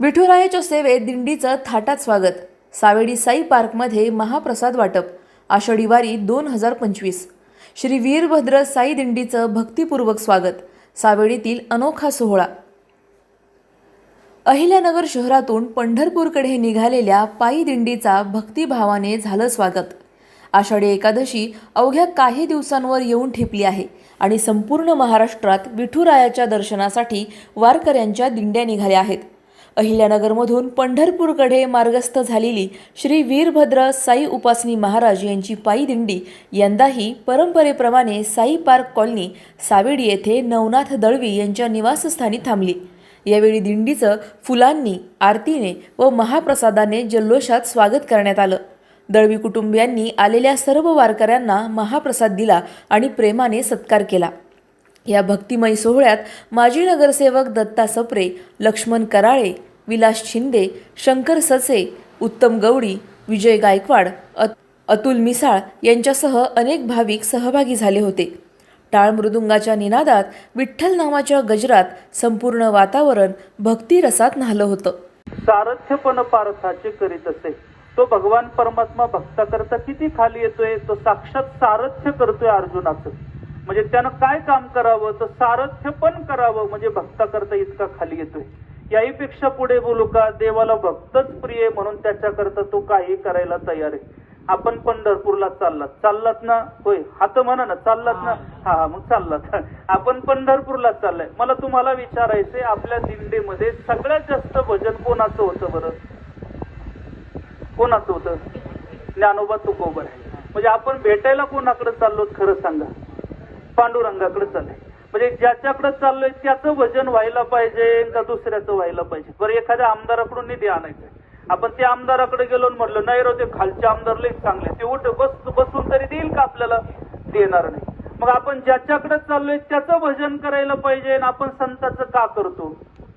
विठुरायाच्या सेवेत दिंडीचं थाटात स्वागत. सावेडी साई पार्कमध्ये महाप्रसाद वाटप. आषाढी वारी दोन हजार पंचवीस. श्री वीरभद्र साई दिंडीचं भक्तिपूर्वक स्वागत. सावेडीतील अनोखा सोहळा. अहिल्यानगर शहरातून पंढरपूरकडे निघालेल्या पायी दिंडीचा भक्तिभावाने झालं स्वागत. आषाढी एकादशी अवघ्या काही दिवसांवर येऊन ठेपली आहे आणि संपूर्ण महाराष्ट्रात विठुरायाच्या दर्शनासाठी वारकऱ्यांच्या दिंड्या निघाल्या आहेत. अहिल्यानगरमधून पंढरपूरकडे मार्गस्थ झालेली श्री वीरभद्र साई उपासनी महाराज यांची पायी दिंडी यंदाही परंपरेप्रमाणे साई पार्क कॉलनी सावेडी येथे नवनाथ दळवी यांच्या निवासस्थानी थांबली. यावेळी दिंडीचं फुलांनी आरतीने व महाप्रसादाने जल्लोषात स्वागत करण्यात आलं. दळवी कुटुंबियांनी आलेल्या सर्व वारकऱ्यांना महाप्रसाद दिला आणि प्रेमाने सत्कार केला. या भक्तिमय सोहळ्यात माजी नगरसेवक दत्ता सप्रे लक्ष्मण कराळे विलास शिंदे शंकर सचे उत्तम गवडी विजय गायकवाड अत अतुल मिसाळ यांच्यासह अनेक भाविक सहभागी झाले होते. टाळ मृदुंगाच्या निनादात विठ्ठल नामाच्या गजरात संपूर्ण वातावरण भक्तिरसात न्हालं होतं. सारथ्यपण पारथाचे करीत असे. तो भगवान परमात्मा भक्ताकरता किती खाली येतोय तो साक्षात सारथ्य करतोय अर्जुनाचं. म्हणजे त्यानं काय काम करावं तर सारथ्य पण करावं म्हणजे भक्ताकरता इतका खाली येतोय. याहीपेक्षा पुढे बोलू का? देवाला भक्तच प्रिय म्हणून त्याच्याकरता तो काही करायला तयार आहे. आपण पंढरपूरला चाललात. चाललात ना? होय. हात म्हणा ना चाललात ना? हा. हा मग चाललात. आपण पंढरपूरला चाललाय. मला तुम्हाला विचारायचंय आपल्या दिंडीमध्ये सगळ्यात जास्त भजन कोणाचं होतं बरं? कोणाचं होतं? ज्ञानोबा तुकोबर आहे. म्हणजे आपण भेटायला कोणाकडे चाललो खरं सांगा. पांडुरंगाकडे चाललंय. म्हणजे ज्याच्याकडे चाललंय त्याचं भजन व्हायला पाहिजे का दुसऱ्याचं व्हायला पाहिजे. बरं एखाद्या आमदाराकडून निधी आणायचं आपण त्या आमदाराकडे गेलो म्हटलं नाही रो ते खालचे आमदार लई चांगले ते उठ बस बसून तरी देईल का आपल्याला? देणार नाही. मग आपण ज्याच्याकडे चाललोय त्याचं भजन करायला पाहिजे आणि आपण संताचं का करतो?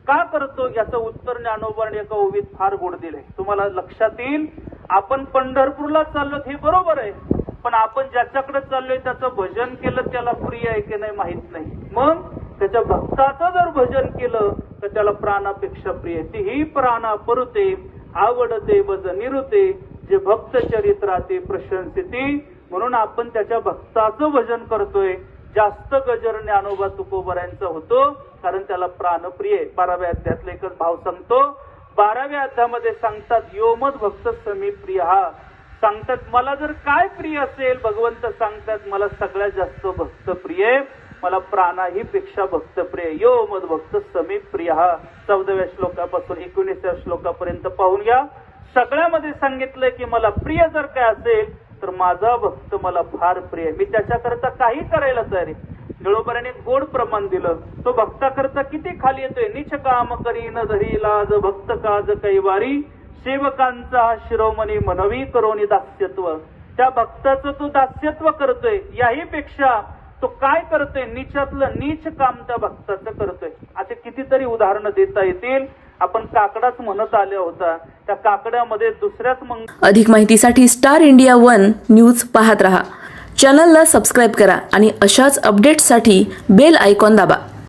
का करतो? याचं उत्तर ज्ञानोबाने एका ओवीत फार गोड दिलंय. तुम्हाला लक्षात येईल आपण पंढरपूरला चाललो हे बरोबर आहे. पण आपण ज्याच्याकडे चाललोय त्याचं भजन केलं त्याला प्रिय आहे की नाही माहीत नाही. मग त्याच्या भक्ताचं जर भजन केलं तर त्याला प्राणापेक्षा प्रिय आहे. तीही प्राणा परुते आवडते वज निरुते जे भक्त चरित्राते प्रशंसिती म्हणून आपण त्याच्या भक्ताचं भजन करतोय. जास्त गजर ज्ञानोबा तुकोबऱ्यांचा होतो कारण त्याला प्राणप्रिय आहे. बाराव्या अध्यातला एकच भाव सांगतो. बाराव्या अध्यामध्ये सांगतात योमद भक्त समी प्रिय हा सांगतात मला जर काय प्रिय असेल भगवंत सांगतात मला सगळ्यात जास्त भक्त प्रिय आहे. मला प्राणाही पेक्षा भक्त प्रिय यो मद भक्त समी प्रिय. हा चौदाव्या श्लोकापासून एकोणीसव्या श्लोकापर्यंत पाहून घ्या. सगळ्यामध्ये सांगितलंय की मला प्रिय जर काय असेल तर माझा भक्त मला फार प्रिय मी त्याच्याकरता काही करायला तयार आहे. निळोबऱ्याने गोड प्रमाण दिलं. तो भक्ताकरता किती खाली येतोय? निच काम करी न धरी लाज भक्त काज कैवारी. सेवकांचा हा शिरोमणी मनवी करोनी दास्यत्व. त्या भक्ताचं तो दास्यत्व करतोय याही पेक्षा तो काय करतोय? नीचातलं नीच काम त्या भक्ताचं करतोय. असे कितीतरी उदाहरणं देता येतील. आपण काकडाच म्हणत आल्या होता. त्या काकड्यामध्ये दुसऱ्याच मग अधिक माहितीसाठी स्टार इंडिया वन न्यूज पाहत रहा. चॅनलला सबस्क्राईब करा आणि अशाच अपडेट्ससाठी बेल आयकॉन दाबा.